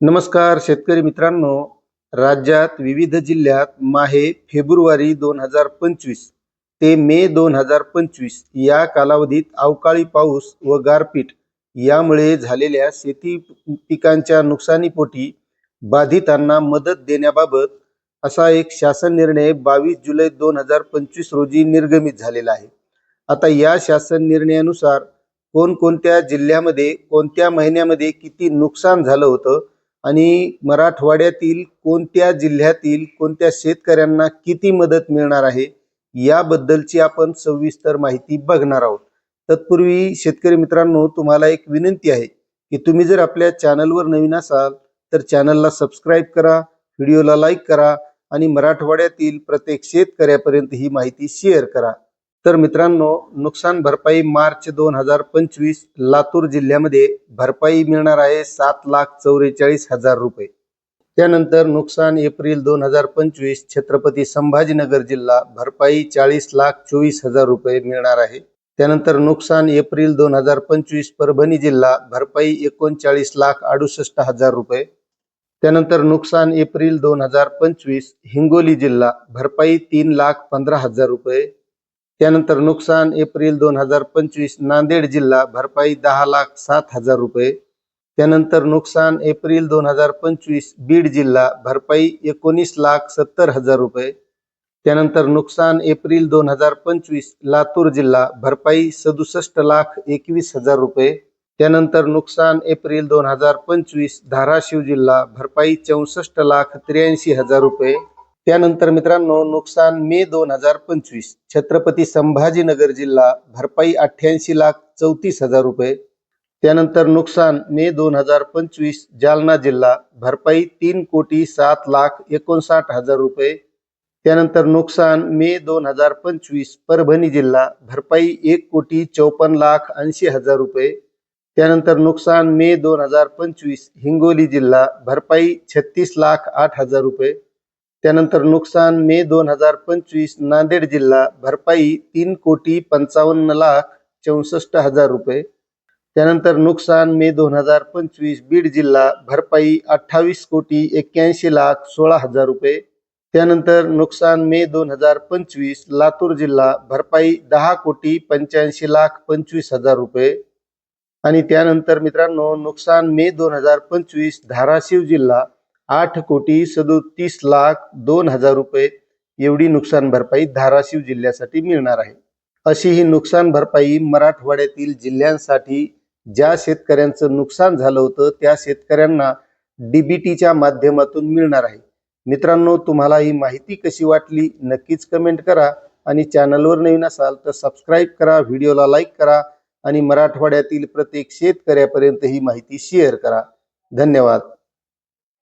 नमस्कार शेतकरी मित्रांनो. राज्यात विविध जिल्ह्यात माहे फेब्रुवारी दोन हजार पंचवीस ते मे दोन हजार पंचवीस या कालावधीत अवकाळी पाऊस व गारपीट यामुळे झालेल्या शेती पिकांच्या नुकसानीपोटी बाधितांना मदत देण्याबाबत असा एक शासन निर्णय बावीस जुलै दोन हजार पंचवीस रोजी निर्गमित झालेला आहे. आता या शासन निर्णयानुसार कोणकोणत्या जिल्ह्यामध्ये कोणत्या महिन्यामध्ये किती नुकसान झालं होतं आणि मराठवाड्यातील कोणत्या जिल्ह्यातील कोणत्या शेतकऱ्यांना किती मदत मिळणार आहे याबद्दलची आपण सविस्तर माहिती बघणार आहोत. तत्पूर्वी शेतकरी मित्रांनो तुम्हाला एक विनंती आहे की तुम्ही जर आपल्या चॅनलवर नवीन असाल तर चॅनलला सबस्क्राईब करा व्हिडिओला लाईक करा आणि मराठवाड्यातील प्रत्येक शेतकऱ्यापर्यंत ही माहिती शेअर करा. तर मित्रांनो नुकसान भरपाई मार्च दोन हजार पंचवीस लातूर जिल्ह्यामध्ये भरपाई मिळणार आहे सात लाख चौवेचाळीस हजार रुपये. त्यानंतर नुकसान एप्रिल दोन हजार पंचवीस छत्रपती संभाजीनगर जिल्हा भरपाई चाळीस लाख चोवीस हजार रुपये मिळणार आहे. त्यानंतर नुकसान एप्रिल दोन हजार पंचवीस परभणी जिल्हा भरपाई एकोणचाळीस लाख अडुसष्ट हजार रुपये. त्यानंतर नुकसान एप्रिल दोन हजार पंचवीस हिंगोली जिल्हा भरपाई तीन लाख पंधरा हजार रुपये. त्यानंतर नुकसान एप्रिल दोन हजार पंचवीस नांदेड जिल्हा भरपाई दहा लाख सात हजार रुपये. त्यानंतर नुकसान एप्रिल दोन हजार पंचवीस बीड जिल्हा भरपाई एकोणीस लाख सत्तर हजार रुपये. त्यानंतर नुकसान एप्रिल दोन हजार पंचवीस लातूर जिल्हा भरपाई सदुसष्ट लाख एकवीस हजार रुपये. त्यानंतर नुकसान एप्रिल दोन हजार पंचवीस धाराशिव जिल्हा भरपाई चौसष्ट लाख त्र्याऐंशी हजार रुपये. त्यानंतर मित्रांनो नुकसान मे दोन हजार पंचवीस. छत्रपती संभाजीनगर जिल्हा भरपाई अठ्ठ्याऐंशी लाख चौतीस हजार रुपये. त्यानंतर नुकसान मे दोन हजार पंचवीस जालना जिल्हा भरपाई तीन कोटी सात लाख एकोणसाठ हजार रुपये. त्यानंतर नुकसान मे दोन हजार पंचवीस परभणी जिल्हा भरपाई एक कोटी चौपन्न लाख ऐंशी हजार रुपये. त्यानंतर नुकसान मे दोन हजार पंचवीस हिंगोली जिल्हा भरपाई छत्तीस लाख आठ हजार रुपये. त्यानंतर नुकसान मे दोन हजार पंचवीस नांदेड जिल्हा भरपाई तीन कोटी पंचावन्न लाख चौसष्ट हजार रुपये. त्यानंतर नुकसान मे दोन हजार पंचवीस बीड जिल्हा भरपाई अठ्ठावीस कोटी एक्क्याऐंशी लाख सोळा हजार रुपये. त्यानंतर नुकसान मे दोन हजार पंचवीस लातूर जिल्हा भरपाई दहा कोटी पंच्याऐंशी लाख पंचवीस हजार रुपये. आणि त्यानंतर मित्रांनो नुकसान मे दोन हजार पंचवीस धाराशिव जिल्हा आठ कोटी सदोतीस लाख दोन हजार रुपये एवढी नुकसान भरपाई धाराशिव जिल्ह्यासाठी मिळणार आहे. अशी ही नुकसान भरपाई मराठवाड्यातील जिल्ह्यांसाठी ज्या शेतकऱ्यांचं नुकसान झालं होतं त्या शेतकऱ्यांना डीबीटीच्या माध्यमातून मिळणार आहे. मित्रांनो तुम्हाला ही माहिती कशी वाटली नक्कीच कमेंट करा आणि चॅनलवर नवीन असाल तर सबस्क्राईब करा व्हिडिओला लाईक करा आणि मराठवाड्यातील प्रत्येक शेतकऱ्यापर्यंत ही माहिती शेअर करा. धन्यवाद.